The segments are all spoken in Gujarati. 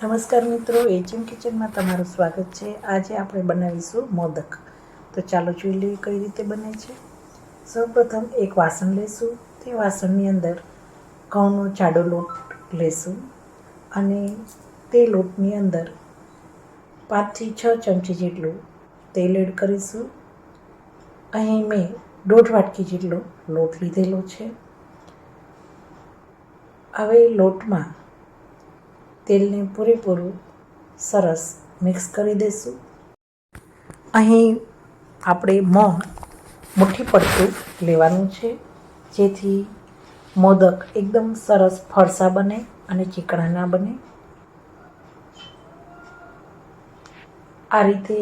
નમસ્કાર મિત્રો, એચએમ કિચનમાં તમારું સ્વાગત છે. આજે આપણે બનાવીશું મોદક. તો ચાલો જોઈ લઈએ કઈ રીતે બને છે. સૌપ્રથમ એક વાસણ લેશું. તે વાસણની અંદર ઘઉંનો જાડો લોટ લેશું અને તે લોટની અંદર પાંચથી છ ચમચી જેટલું તેલ એડ કરીશું. અહીં મેં દોઢ વાટકી જેટલો લોટ લીધેલો છે. હવે લોટમાં તેલને પૂરેપૂરું સરસ મિક્સ કરી દઈશું અહીં આપણે મોં મુઠ્ઠી પડતું લેવાનું છે, જેથી મોદક એકદમ સરસ ફરસા બને અને ચીકણા ના બને. આ રીતે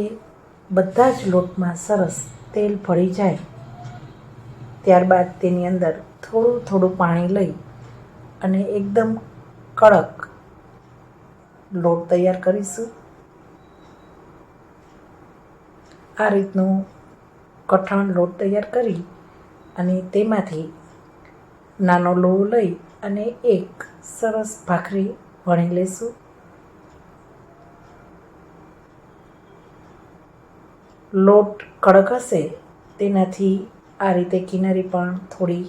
બધા જ લોટમાં સરસ તેલ ભળી જાય. ત્યારબાદ તેની અંદર થોડું થોડું પાણી લઈ અને એકદમ કડક લોટ તૈયાર કરીશું. આ રીતનું કઠણ લોટ તૈયાર કરી અને તેમાંથી નાનો લોહો લઈ અને એક સરસ ભાખરી વણી લેશું. લોટ કડક હશે, તેનાથી આ રીતે કિનારી પણ થોડી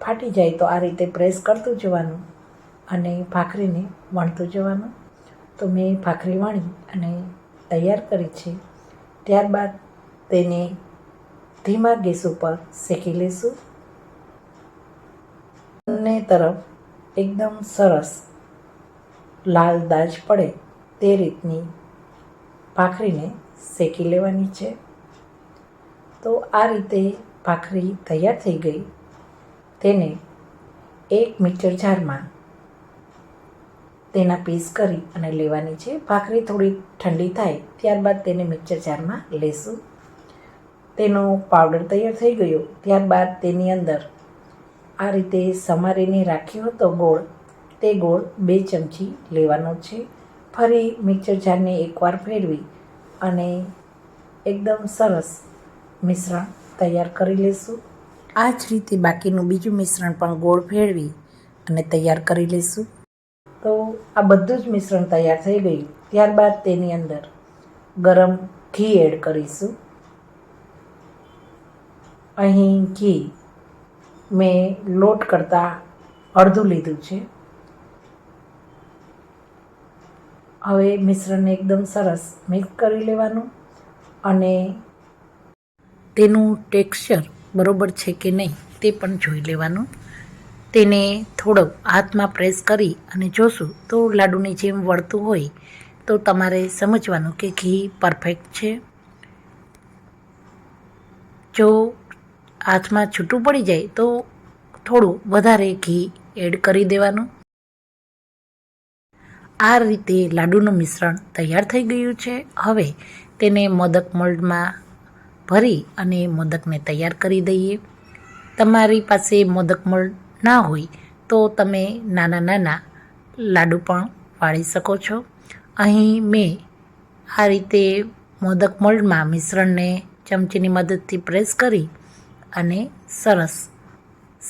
ફાટી જાય તો આ રીતે પ્રેસ કરતું જવાનું અને ભાખરીને વણતું જવાનું. તો મેં ભાખરી વણી અને તૈયાર કરી છે. ત્યારબાદ તેને ધીમા ગેસ ઉપર શેકી લઈશું બંને તરફ એકદમ સરસ લાલ દાજ પડે તે રીતની ભાખરીને શેકી લેવાની છે. તો આ રીતે ભાખરી તૈયાર થઈ ગઈ. તેને એક મીટર જારમાં તેના પીસ કરી અને લેવાની છે. ભાખરી થોડી ઠંડી થાય, ત્યારબાદ તેને મિક્સર જારમાં લેશું. તેનો પાવડર તૈયાર થઈ ગયો, ત્યારબાદ તેની અંદર આ રીતે સમારીને રાખ્યો હતો ગોળ. તે ગોળ બે ચમચી લેવાનો છે. ફરી મિક્સર જારને એકવાર ફેરવી અને એકદમ સરસ મિશ્રણ તૈયાર કરી લઈશું આ જ રીતે બાકીનું બીજું મિશ્રણ પણ ગોળ ફેરવી અને તૈયાર કરી લઈશું તો આ બધું જ મિશ્રણ તૈયાર થઈ ગયું. ત્યારબાદ તેની અંદર ગરમ ઘી એડ કરીશું. અહીં ઘી મેં લોટ કરતાં અડધું લીધું છે. હવે મિશ્રણને એકદમ સરસ મિક્સ કરી લેવાનું અને તેનું ટેક્સચર બરાબર છે કે નહીં તે પણ જોઈ લેવાનું. તેને થોડો હાથમાં પ્રેસ કરી અને જોશું તો લાડુની જેમ વળતું હોય તો તમારે સમજવાનું કે ઘી પરફેક્ટ છે. જો હાથમાં છૂટું પડી જાય તો થોડું વધારે ઘી એડ કરી દેવાનું. આ રીતે લાડુનું મિશ્રણ તૈયાર થઈ ગયું છે. હવે તેને મોદક મોલ્ડમાં ભરી અને મોદકને તૈયાર કરી દઈએ. તમારી પાસે મોદક મોલ્ડ ના હોય, તો તમે નાના નાના લાડુ પણ વાળી શકો છો. અહીં મેં આ રીતે મોદક મોલ્ડમાં મિશ્રણને ચમચીની મદદથી પ્રેસ કરી અને સરસ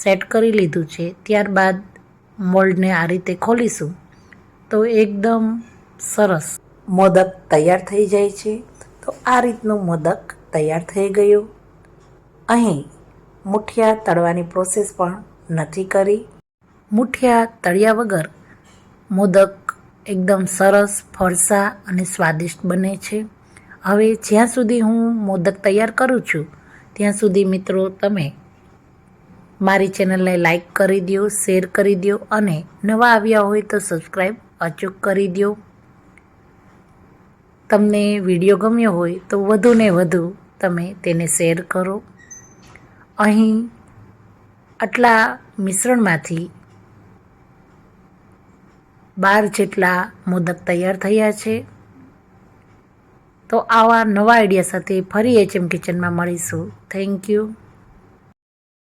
સેટ કરી લીધું છે. ત્યારબાદ મોલ્ડને આ રીતે ખોલીશું તો એકદમ સરસ મોદક તૈયાર થઈ જાય છે. તો આ રીતનું મોદક તૈયાર થઈ ગયું. અહીં મુઠિયા તળવાની પ્રોસેસ પણ નથી કરી. મુઠિયા તળ્યા વગર મોદક એકદમ સરસ, ફરસા અને સ્વાદિષ્ટ બને છે. હવે જ્યાં સુધી હું મોદક તૈયાર કરું છું, ત્યાં સુધી મિત્રો તમે મારી ચેનલને લાઈક કરી દો શેર કરી દો અને નવા આવ્યા હોય તો સબસ્ક્રાઈબ અચૂક કરી દો તમને વીડિયો ગમ્યો હોય તો વધુને વધુ તમે તેને શેર કરો. અહીં આટલા મિશ્રણમાંથી બાર જેટલા મોદક તૈયાર થયા છે. તો આવા નવા આઈડિયા સાથે ફરી એચએમ કિચનમાં મળીશું. Thank you